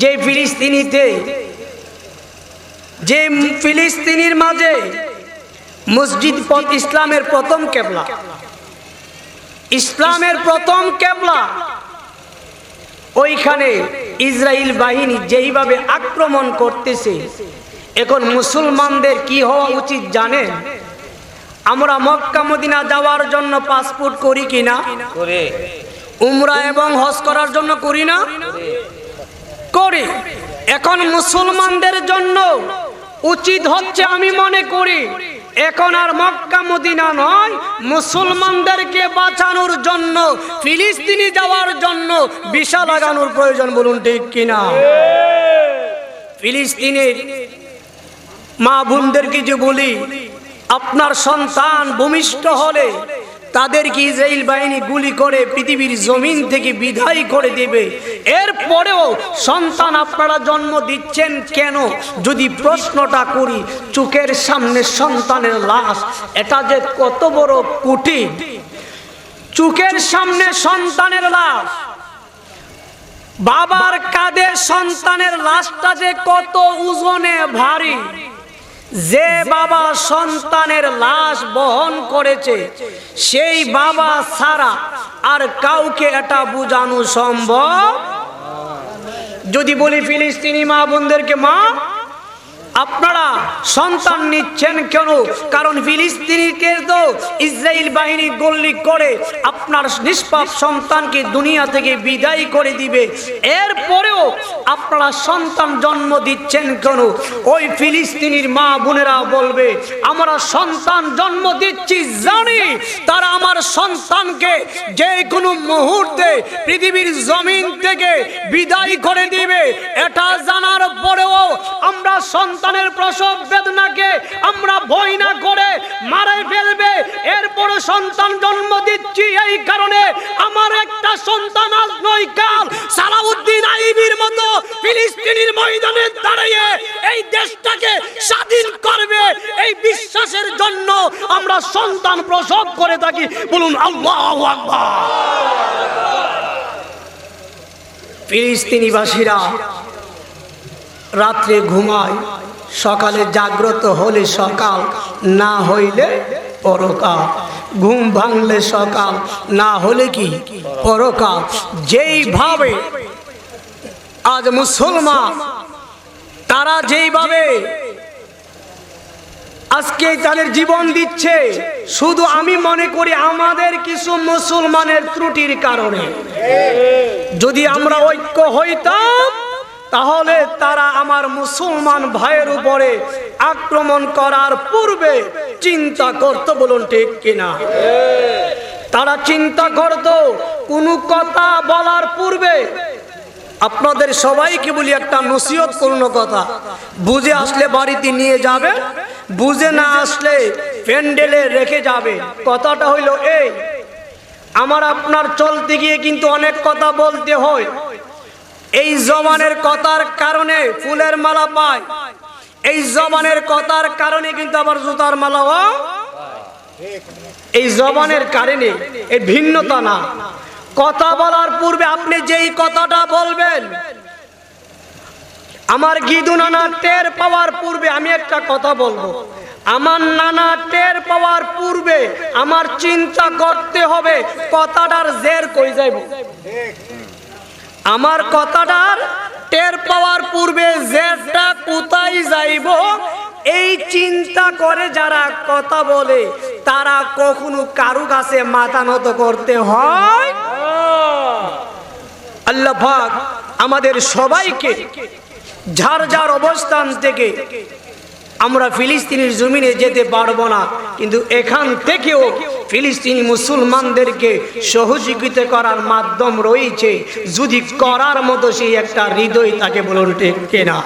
যে ফিলিস্তিনিতে যে ফিলিস্তিনির মাঝে মসজিদ পথ ইসলামের প্রথম কেবলা। ইসলামের প্রথম কেবলা। ওইখানে ইসরায়েল বাহিনী যেইভাবে আক্রমণ করতেছে এখন মুসলমানদের কি হওয়া উচিত জানেন? আমরা মক্কা মদিনা যাওয়ার জন্য পাসপোর্ট করি কিনা? উমরা এবং হজ করার জন্য করি না? করি। এখন মুসলমানদের জন্য উচিত হচ্ছে আমি মনে করি, এখন আর মক্কা, মদিনা নয়। মুসলমানদেরকে বাঁচানোর জন্য, ফিলিস্তিনি যাওয়ার জন্য বিশা লাগানোর প্রয়োজন, বলুন ঠিক কিনা? ফিলিস্তিনের মা বোনদেরকে যে বলি, আপনার সন্তান ভূমিষ্ঠ হলে তাদেরকে ইসরায়েল বাহিনী গুলি করে পৃথিবীর জমিন থেকে বিদায় করে দেবে? এরপরেও সন্তান আপনারা জন্ম দিচ্ছেন কেন? যদি প্রশ্নটা করি, চোখের সামনে সন্তানের লাশ, এটা যে কত বড় কুটি চোখের সামনে সন্তানের লাশ, বাবার কাঁধে সন্তানের লাশটা যে কত ওজনে ভারী? যে বাবা সন্তানের লাশ বহন করেছে, সেই বাবা ছাড়া আর কাউকে এটা বোঝানো সম্ভব? যদি বলি ফিলিস্তিনি মা বোনদেরকে, মা আপনারা সন্তান নিচ্ছেন কেন? কারণ ফিলিস্তিনিকে তো ইসরায়েল বাহিনী গল্লি করে আপনার নিষ্পাপ সন্তানকে দুনিয়া থেকে বিদায় করে দিবে। এরপরেও আপনারা সন্তান জন্ম দিচ্ছেন কেন? ওই ফিলিস্তিনির মা বোনেরা বলবে, আমরা সন্তান জন্ম দিচ্ছি জানি, তারা আমার সন্তানকে যে কোনো মুহূর্তে পৃথিবীর জমিন থেকে বিদায় করে দিবে। এটা সন্তানের প্রসব বেদনাকে আমরা ভয় না করে মারে ফেলবে। এরপরে সন্তান জন্ম দিচ্ছি এই কারণে। আমার একটা সন্তান আজ নয় কাল। সালাউদ্দিন আইবির মতো ফিলিস্তিনির ময়দানে দাঁড়িয়ে এই দেশটাকে স্বাধীন করবে। এই বিশ্বাসের জন্য আমরা সন্তান প্রসব করে থাকি। বলুন, আল্লাহ আকবার। ফিলিস্তিনিবাসীরা রাত্রে ঘুমায়, সকালে জাগ্রত হলে সকাল, না হইলে পরকাল। ঘুম ভাঙলে সকাল, না হলে কি পরকাল? যেইভাবে আজ মুসলমান, তারা যেইভাবে আজকে তাদের জীবন দিচ্ছে, শুধু আমি মনে করি আমাদের কিছু মুসলমানের ত্রুটির কারণে। যদি আমরা ঐক্য হইতাম তাহলে তারা আমার মুসলমান ভাইয়ের উপরে আক্রমণ করার পূর্বে চিন্তা করত বলুন ঠিক কিনা? তারা চিন্তা করত, কোনো কথা বলার পূর্বে। আপনাদের সবাইকে বলি একটা নসিহত পূর্ণ কথা। বুঝে আসলে বাড়িতে নিয়ে যাবে, বুঝে না আসলে প্যান্ডেলে রেখে যাবে। কথাটা হইল এই, আমার আপনার চলতে গিয়ে কিন্তু অনেক কথা বলতে হয়। এই জবানের কথার কারণে ফুলের মালা পায়। এই জবানের কথার কারণে কিন্তু আবার জুতার মালাও এই জবানের কারণে এই ভিন্নতা না। কথা বলার পূর্বে আপনি যেই কথাটা বলবেন, আমার গিদু নানা টের পাওয়ার পূর্বে আমি একটা কথা বলব। আমার নানা টের পাওয়ার পূর্বে আমার চিন্তা করতে হবে, কথাটার জের কই যাইব? আমার কথাটার টের পাওয়ার পূর্বে জেরটা কোথায় যাইব? এই চিন্তা করে যারা কথা বলে, তারা কখনো কারু কাছে মাথা নত করতে হয়? আল্লাহ পাক আমাদের সবাইকে, যার যার অবস্থান থেকে আমরা ফিলিস্তিনের জমিনে যেতে পারব না। কিন্তু এখান থেকেও ফিলিস্তিনি মুসলমানদেরকে সহযোগিতা করার মাধ্যম রয়েছে। যদি করার মতো সেই একটা হৃদয় তাকে বলুন কেনা?